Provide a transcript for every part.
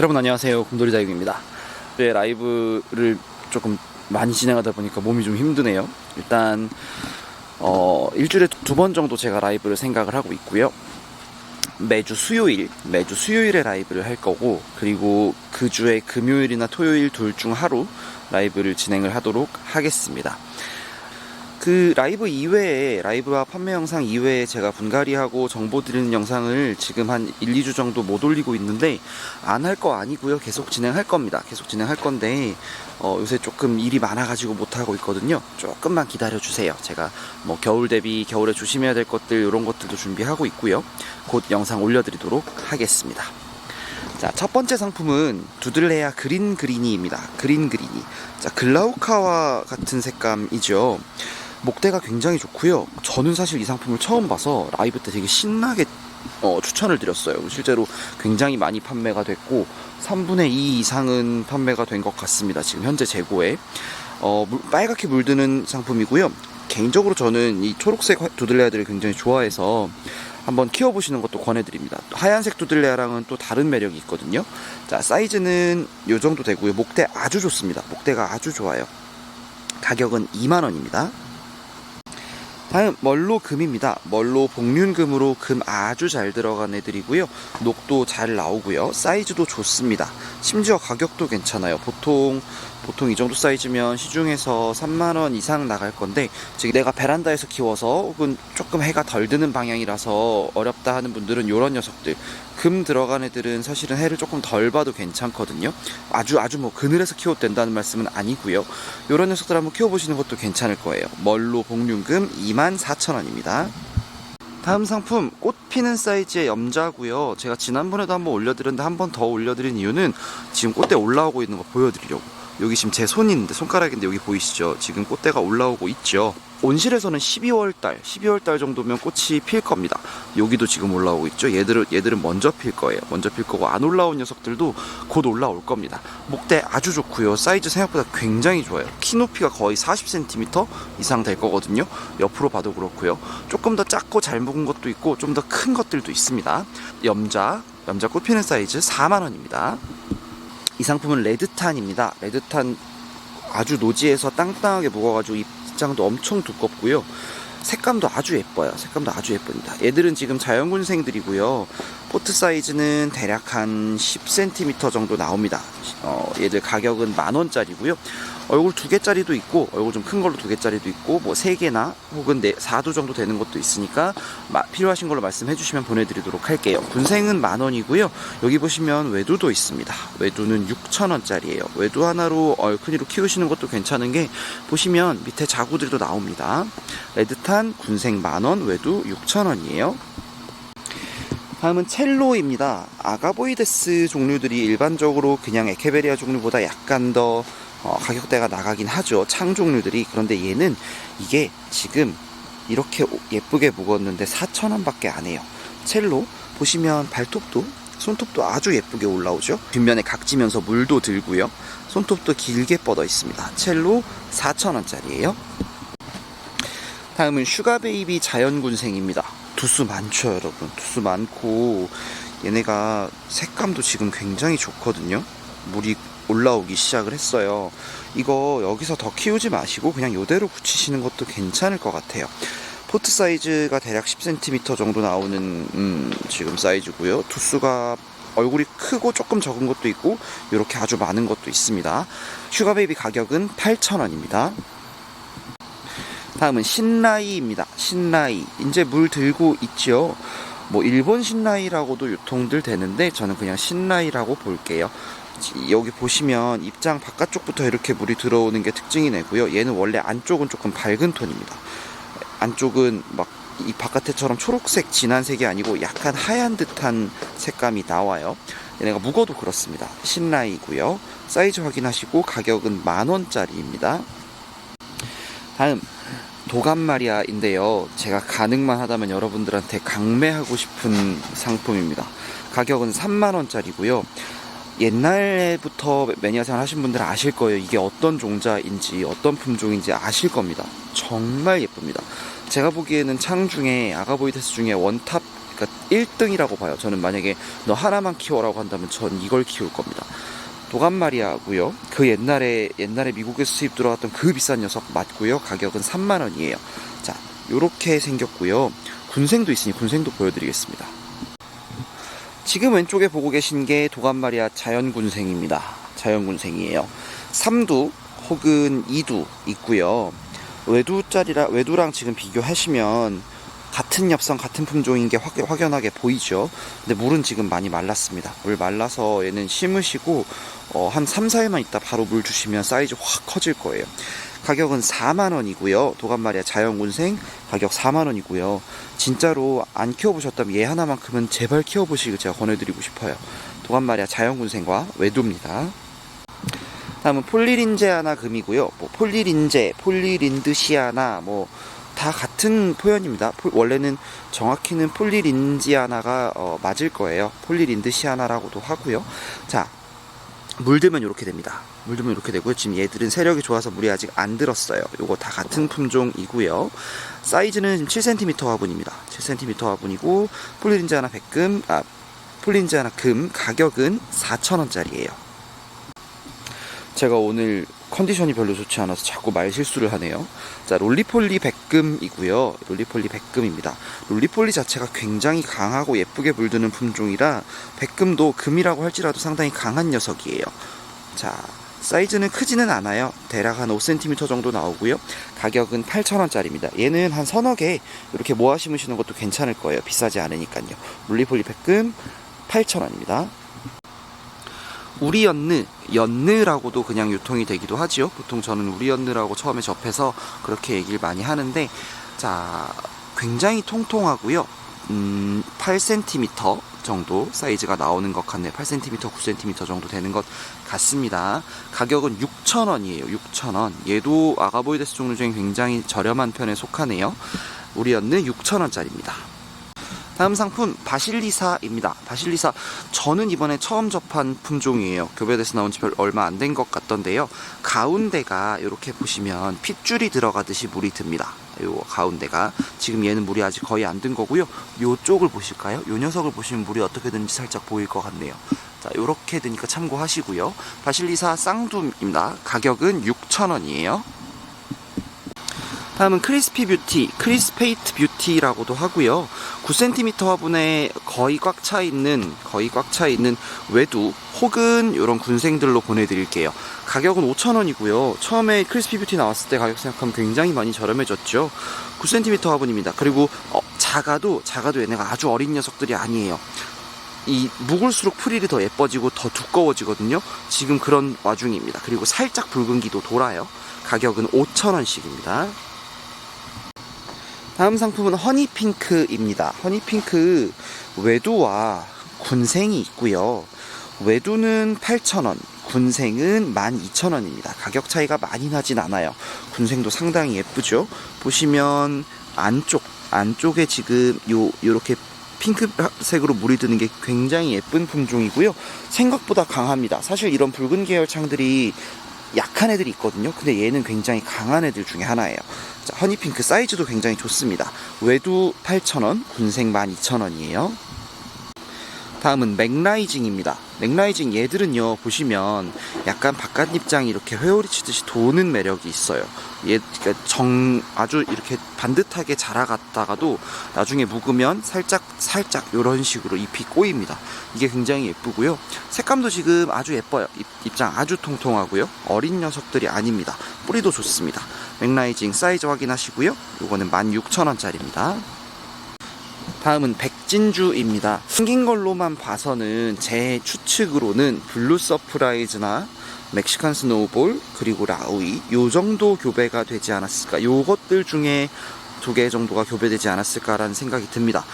여러분 안녕하세요. 곰돌이 다육입니다. 네, 라이브를 조금 많이 진행하다 보니까 몸이 좀 힘드네요. 일단 어, 일주일에 두 번 정도 제가 라이브를 생각을 하고 있고요. 매주 수요일 매주 수요일에 라이브를 할 거고 그리고 그 주에 금요일이나 토요일 둘 중 하루 라이브를 진행을 하도록 하겠습니다 그 라이브 이외에 라이브와 판매 영상 이외에 제가 분갈이하고 정보 드리는 영상을 지금 한 1, 2주 정도 못 올리고 있는데 안 할 거 아니고요. 계속 진행할 겁니다. 계속 진행할 건데 어, 요새 조금 일이 많아가지고 못 하고 있거든요. 조금만 기다려 주세요. 제가 뭐 겨울 대비 겨울에 조심해야 될 것들 이런 것들도 준비하고 있고요. 곧 영상 올려드리도록 하겠습니다. 자, 첫 번째 상품은 두들레아 그린 그리니입니다. 그린 그리니. 자, 글라우카와 같은 색감이죠. 목대가 굉장히 좋고요. 저는 사실 이 상품을 처음 봐서 라이브 때 되게 신나게 어, 추천을 드렸어요. 실제로 굉장히 많이 판매가 됐고 3분의 2 이상은 판매가 된 것 같습니다. 지금 현재 재고에 어, 물- 빨갛게 물드는 상품이고요. 개인적으로 저는 이 초록색 화- 두들레아들을 굉장히 좋아해서 한번 키워보시는 것도 권해드립니다. 하얀색 두들레아랑은 또 다른 매력이 있거든요. 자 사이즈는 이 정도 되고요. 목대 아주 좋습니다. 목대가 아주 좋아요. 가격은 2만 원입니다. 다음 멀로 금입니다. 멀로 복륜금으로 금 아주 잘 들어간 애들이고요. 녹도 잘 나오고요. 사이즈도 좋습니다. 심지어 가격도 괜찮아요. 보통 보통 이 정도 사이즈면 시중에서 3만 원 이상 나갈 건데 지금 내가 베란다에서 키워서 혹은 조금 해가 덜 드는 방향이라서 어렵다 하는 분들은 이런 녀석들 금 들어간 애들은 사실은 해를 조금 덜 봐도 괜찮거든요. 아주 아주 뭐 그늘에서 키워도 된다는 말씀은 아니고요. 이런 녀석들 한번 키워보시는 것도 괜찮을 거예요. 멀로 복륜금 24,000원입니다. 다음 상품 꽃 피는 사이즈의 염자고요. 제가 지난번에도 한번 올려드렸는데 한 번 더 올려드린 이유는 지금 꽃대 올라오고 있는 거 보여드리려고. 여기 지금 제 손인데 손가락인데 여기 보이시죠? 지금 꽃대가 올라오고 있죠. 온실에서는 12월 달, 12월 달 정도면 꽃이 필 겁니다. 여기도 지금 올라오고 있죠. 얘들은 얘들은 먼저 필 거예요. 먼저 필 거고 안 올라온 녀석들도 곧 올라올 겁니다. 목대 아주 좋고요. 사이즈 생각보다 굉장히 좋아요. 키 높이가 거의 40cm 이상 될 거거든요. 옆으로 봐도 그렇고요. 조금 더 작고 잘 묵은 것도 있고 좀 더 큰 것들도 있습니다. 염자, 염자 꽃 피는 사이즈 4만 원입니다. 이 상품은 레드탄입니다. 레드탄 아주 노지에서 땅땅하게 묵어가지고 입장도 엄청 두껍고요. 색감도 아주 예뻐요. 색감도 아주 예쁩니다. 얘들은 지금 자연군생들이고요. 포트 사이즈는 대략 한 10cm 정도 나옵니다. 어, 얘들 가격은 만 원짜리고요. 얼굴 두 개짜리도 있고 얼굴 좀 큰 걸로 두 개짜리도 있고 뭐 세 개나 혹은 네, 4두 정도 되는 것도 있으니까 마- 필요하신 걸로 말씀해 주시면 보내드리도록 할게요. 군생은 만 원이고요. 여기 보시면 외두도 있습니다. 외두는 6천 원짜리예요. 외두 하나로 얼큰이로 키우시는 것도 괜찮은 게 보시면 밑에 자구들도 나옵니다. 레드탄 군생 만 원, 외두 6천 원이에요. 다음은 첼로입니다. 아가보이데스 종류들이 일반적으로 그냥 에케베리아 종류보다 약간 더 어, 가격대가 나가긴 하죠. 창 종류들이. 그런데 얘는 이게 지금 이렇게 오- 예쁘게 묵었는데 4,000원 밖에 안 해요. 첼로 보시면 발톱도 손톱도 아주 예쁘게 올라오죠. 뒷면에 각지면서 물도 들고요. 손톱도 길게 뻗어 있습니다. 첼로 4,000원짜리예요. 다음은 슈가베이비 자연군생입니다. 두수 많죠, 여러분. 두수 많고 얘네가 색감도 지금 굉장히 좋거든요. 물이 올라오기 시작을 했어요. 이거 여기서 더 키우지 마시고 그냥 이대로 붙이시는 것도 괜찮을 것 같아요. 포트 사이즈가 대략 10cm 정도 나오는 음, 지금 사이즈고요. 두수가 얼굴이 크고 조금 적은 것도 있고 이렇게 아주 많은 것도 있습니다. 슈가베이비 가격은 8,000원입니다. 다음은 신라이입니다. 신라이. 이제 물 들고 있죠. 뭐 일본 신라이라고도 유통들 되는데 저는 그냥 신라이라고 볼게요. 지- 여기 보시면 입장 바깥쪽부터 이렇게 물이 들어오는 게 특징이 내고요. 얘는 원래 안쪽은 조금 밝은 톤입니다. 안쪽은 막 이 바깥에처럼 초록색 진한 색이 아니고 약간 하얀 듯한 색감이 나와요. 얘네가 묵어도 그렇습니다. 신라이고요. 사이즈 확인하시고 가격은 만 원짜리입니다. 다음 도감마리아인데요. 제가 가능만 하다면 여러분들한테 강매하고 싶은 상품입니다. 가격은 3만원짜리고요. 옛날부터 매니아 생활 하신 분들은 아실 거예요. 이게 어떤 종자인지 어떤 품종인지 아실 겁니다. 정말 예쁩니다. 제가 보기에는 창 중에 아가보이데스 중에 원탑 그러니까 1등이라고 봐요. 저는 만약에 너 하나만 키워라고 한다면 전 이걸 키울 겁니다. 도감마리아고요. 그 옛날에 옛날에 미국에서 수입 들어왔던 그 비싼 녀석 맞고요. 가격은 3만 원이에요. 자, 요렇게 생겼고요. 군생도 있으니 군생도 보여드리겠습니다. 지금 왼쪽에 보고 계신 게 도감마리아 자연군생입니다. 자연군생이에요. 3두 혹은 2두 있고요. 외두짜리라 외두랑 지금 비교하시면 같은 엽성 같은 품종인 게 확, 확연하게 보이죠. 근데 물은 지금 많이 말랐습니다. 물 말라서 얘는 심으시고 어, 한 3, 4일만 있다 바로 물 주시면 사이즈 확 커질 거예요. 가격은 4만 원이고요. 도감마리아 자연군생 가격 4만 원이고요. 진짜로 안 키워보셨다면 얘 하나만큼은 제발 키워보시길 제가 권해드리고 싶어요. 도감마리아 자연군생과 외두입니다. 다음은 폴리린제아나 금이고요. 뭐 폴리린제, 폴리린드시아나 뭐 다 같은 표현입니다. 폴- 원래는 정확히는 폴리린지아나가 어, 맞을 거예요. 폴리린드시아나라고도 하고요. 자, 물들면 이렇게 됩니다. 물들면 이렇게 되고요. 지금 얘들은 세력이 좋아서 물이 아직 안 들었어요. 요거 다 같은 품종이고요. 사이즈는 지금 7cm 화분입니다. 7cm 화분이고 폴리린지아나 백금, 아 폴리린지아나 금 가격은 4,000원짜리예요. 제가 오늘 컨디션이 별로 좋지 않아서 자꾸 말 실수를 하네요. 자, 롤리폴리 백금이고요. 롤리폴리 백금입니다. 롤리폴리 자체가 굉장히 강하고 예쁘게 물드는 품종이라 백금도 금이라고 할지라도 상당히 강한 녀석이에요. 자, 사이즈는 크지는 않아요. 대략 한 5cm 정도 나오고요. 가격은 8,000원짜리입니다. 얘는 한 서너 개 이렇게 모아 심으시는 것도 괜찮을 거예요. 비싸지 않으니까요. 롤리폴리 백금 8,000원입니다. 우리 연느, 연느라고도 그냥 유통이 되기도 하지요. 보통 저는 우리 연느라고 처음에 접해서 그렇게 얘기를 많이 하는데, 자, 굉장히 통통하고요. 음, 8cm 정도 사이즈가 나오는 것 같네요. 8cm, 9cm 정도 되는 것 같습니다. 가격은 6,000원이에요. 6,000원. 얘도 아가보이데스 종류 중에 굉장히 저렴한 편에 속하네요. 우리 연느 6,000원짜리입니다. 다음 상품 바실리사입니다. 바실리사 저는 이번에 처음 접한 품종이에요. 교배돼서 나온 지별 얼마 안 된 것 같던데요. 가운데가 이렇게 보시면 핏줄이 들어가듯이 물이 듭니다. 요 가운데가 지금 얘는 물이 아직 거의 안 든 거고요. 요 쪽을 보실까요? 요 녀석을 보시면 물이 어떻게 되는지 살짝 보일 것 같네요. 자, 요렇게 되니까 참고하시고요. 바실리사 쌍두입니다. 가격은 6,000원이에요. 다음은 크리스피 뷰티, 크리스페이트 뷰티라고도 하고요. 9cm 화분에 거의 꽉 차 있는 거의 꽉 차 있는 외두 혹은 이런 군생들로 보내드릴게요. 가격은 5,000원이고요. 처음에 크리스피 뷰티 나왔을 때 가격 생각하면 굉장히 많이 저렴해졌죠. 9cm 화분입니다. 그리고 어, 작아도 작아도 얘네가 아주 어린 녀석들이 아니에요. 이 묵을수록 프릴이 더 예뻐지고 더 두꺼워지거든요. 지금 그런 와중입니다. 그리고 살짝 붉은기도 돌아요. 가격은 5,000원씩입니다. 다음 상품은 허니핑크입니다. 허니핑크 외두와 군생이 있고요. 외두는 8,000원, 군생은 12,000원입니다. 가격 차이가 많이 나진 않아요. 군생도 상당히 예쁘죠. 보시면 안쪽 안쪽에 지금 요 요렇게 핑크색으로 물이 드는 게 굉장히 예쁜 품종이고요. 생각보다 강합니다. 사실 이런 붉은 계열 창들이 약한 애들이 있거든요. 근데 얘는 굉장히 강한 애들 중에 하나예요. 자, 허니핑크 사이즈도 굉장히 좋습니다. 외두 8,000원, 군생 12,000원이에요. 다음은 맥라이징입니다. 맥라이징 얘들은요 보시면 약간 바깥 입장이 이렇게 회오리 치듯이 도는 매력이 있어요. 얘 그러니까 정 아주 이렇게 반듯하게 자라갔다가도 나중에 묵으면 살짝 살짝 이런 식으로 잎이 꼬입니다. 이게 굉장히 예쁘고요. 색감도 지금 아주 예뻐요. 입, 입장 아주 통통하고요. 어린 녀석들이 아닙니다. 뿌리도 좋습니다. 맥라이징 사이즈 확인하시고요. 요거는 16,000원짜리입니다. 다음은 백진주입니다. 생긴 걸로만 봐서는 제 추측으로는 블루 서프라이즈나 멕시칸 스노우볼 그리고 라우이 요 정도 교배가 되지 않았을까. 요것들 중에 두 개 정도가 교배되지 않았을까라는 생각이 듭니다.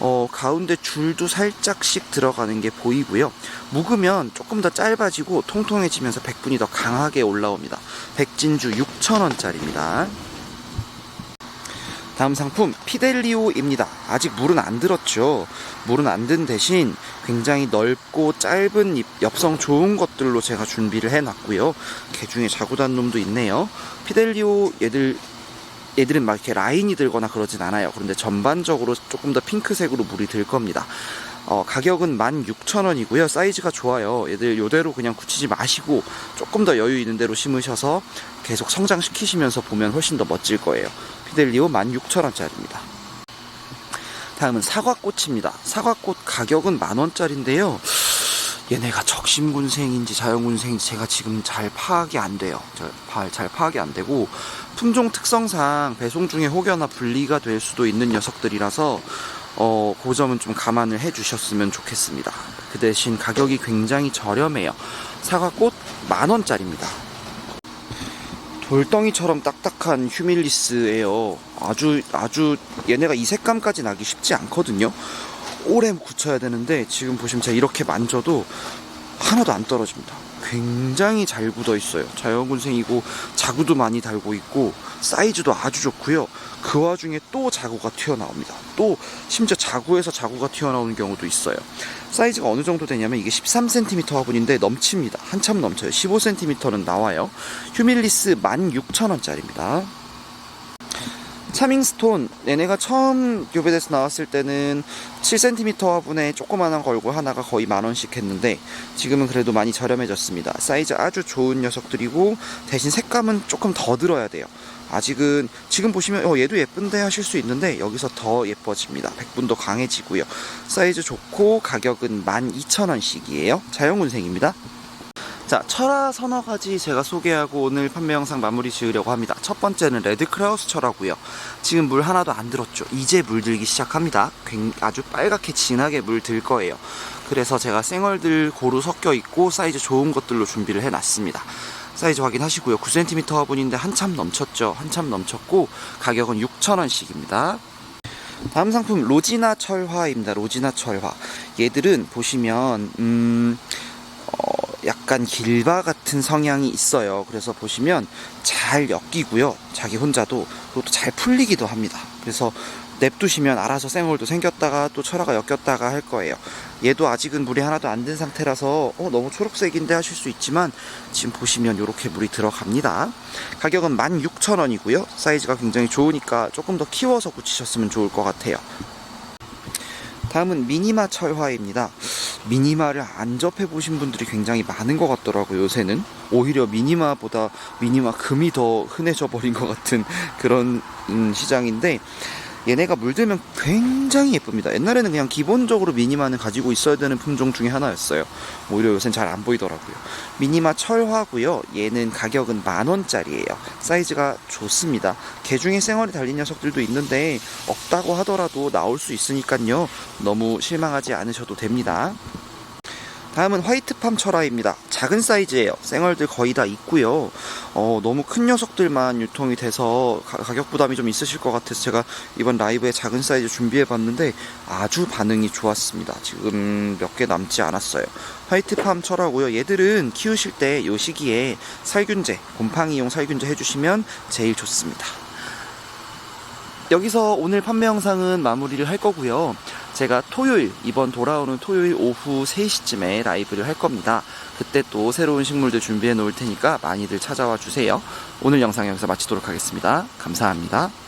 어, 가운데 줄도 살짝씩 들어가는 게 보이고요. 묵으면 조금 더 짧아지고 통통해지면서 백분이 더 강하게 올라옵니다. 백진주 6,000원짜리입니다. 다음 상품 피델리오입니다. 아직 물은 안 들었죠. 물은 안 든 대신 굉장히 넓고 짧은 잎, 엽성 좋은 것들로 제가 준비를 해놨고요. 개 중에 자고 단 놈도 있네요. 피델리오 얘들 얘들은 막 이렇게 라인이 들거나 그러진 않아요. 그런데 전반적으로 조금 더 핑크색으로 물이 들 겁니다. 어, 가격은 16,000원이고요. 사이즈가 좋아요. 얘들 요대로 그냥 굳히지 마시고 조금 더 여유 있는 대로 심으셔서 계속 성장시키시면서 보면 훨씬 더 멋질 거예요. 피델리오 16,000원짜리입니다. 다음은 사과꽃입니다. 사과꽃 가격은 만원짜리인데요. 얘네가 적심군생인지 자연군생인지 제가 지금 잘 파악이 안 돼요. 잘 파악이 안 되고 품종 특성상 배송 중에 혹여나 분리가 될 수도 있는 녀석들이라서 어, 그 점은 좀 감안을 해 주셨으면 좋겠습니다. 그 대신 가격이 굉장히 저렴해요. 사과꽃 만원짜리입니다. 돌덩이처럼 딱딱한 휴밀리스예요. 아주 아주 얘네가 이 색감까지 나기 쉽지 않거든요. 오래 굳혀야 되는데 지금 보시면 제가 이렇게 만져도 하나도 안 떨어집니다. 굉장히 잘 굳어 있어요. 자연군생이고 자구도 많이 달고 있고 사이즈도 아주 좋고요. 그 와중에 또 자구가 튀어나옵니다. 또 심지어 자구에서 자구가 튀어나오는 경우도 있어요. 사이즈가 어느 정도 되냐면 이게 13cm 화분인데 넘칩니다. 한참 넘쳐요. 15cm는 나와요. 휴밀리스 16,000원짜리입니다. 차밍스톤. 얘네가 처음 교배돼서 나왔을 때는 7cm 화분에 조그만한 걸고 하나가 거의 만원씩 했는데 지금은 그래도 많이 저렴해졌습니다. 사이즈 아주 좋은 녀석들이고 대신 색감은 조금 더 들어야 돼요. 아직은 지금 보시면 어, 얘도 예쁜데 하실 수 있는데 여기서 더 예뻐집니다. 백분도 강해지고요. 사이즈 좋고 가격은 12,000원씩이에요. 자연군생입니다 자, 철화 서너 가지 제가 소개하고 오늘 판매 영상 마무리 지으려고 합니다. 첫 번째는 레드 크라우스 철화고요. 지금 물 하나도 안 들었죠. 이제 물 들기 시작합니다. 굉- 아주 빨갛게 진하게 물 들 거예요. 그래서 제가 생얼들 고루 섞여 있고 사이즈 좋은 것들로 준비를 해놨습니다. 사이즈 확인하시고요. 9cm 화분인데 한참 넘쳤죠. 한참 넘쳤고 가격은 6,000원씩입니다. 다음 상품 로지나 철화입니다. 로지나 철화. 얘들은 보시면 음 어, 약간 길바 같은 성향이 있어요. 그래서 보시면 잘 엮이고요. 자기 혼자도 또잘 풀리기도 합니다. 그래서 냅두시면 알아서 생얼도 생겼다가 또 철화가 엮였다가 할 거예요. 얘도 아직은 물이 하나도 안 든 상태라서 어, 너무 초록색인데 하실 수 있지만 지금 보시면 이렇게 물이 들어갑니다. 가격은 16,000원이고요. 사이즈가 굉장히 좋으니까 조금 더 키워서 붙이셨으면 좋을 것 같아요. 다음은 미니마 철화입니다. 미니마를 안 접해 보신 분들이 굉장히 많은 것 같더라고요, 요새는. 오히려 미니마보다 미니마 금이 더 흔해져 버린 것 같은 그런 음, 시장인데, 얘네가 물들면 굉장히 예쁩니다. 옛날에는 그냥 기본적으로 미니마는 가지고 있어야 되는 품종 중에 하나였어요. 오히려 요새는 잘 안 보이더라고요. 미니마 철화고요. 얘는 가격은 만 원짜리예요. 사이즈가 좋습니다. 개 중에 생얼이 달린 녀석들도 있는데 없다고 하더라도 나올 수 있으니까요. 너무 실망하지 않으셔도 됩니다. 다음은 화이트팜 철화입니다. 작은 사이즈예요. 생얼들 거의 다 있고요. 어, 너무 큰 녀석들만 유통이 돼서 가, 가격 부담이 좀 있으실 것 같아서 제가 이번 라이브에 작은 사이즈 준비해봤는데 아주 반응이 좋았습니다. 지금 몇 개 남지 않았어요. 화이트팜 철화고요. 얘들은 키우실 때이 시기에 살균제, 곰팡이용 살균제 해주시면 제일 좋습니다. 여기서 오늘 판매 영상은 마무리를 할 거고요. 제가 토요일, 이번 돌아오는 토요일 오후 3시쯤에 라이브를 할 겁니다. 그때 또 새로운 식물들 준비해 놓을 테니까 많이들 찾아와 주세요. 오늘 영상 여기서 마치도록 하겠습니다. 감사합니다.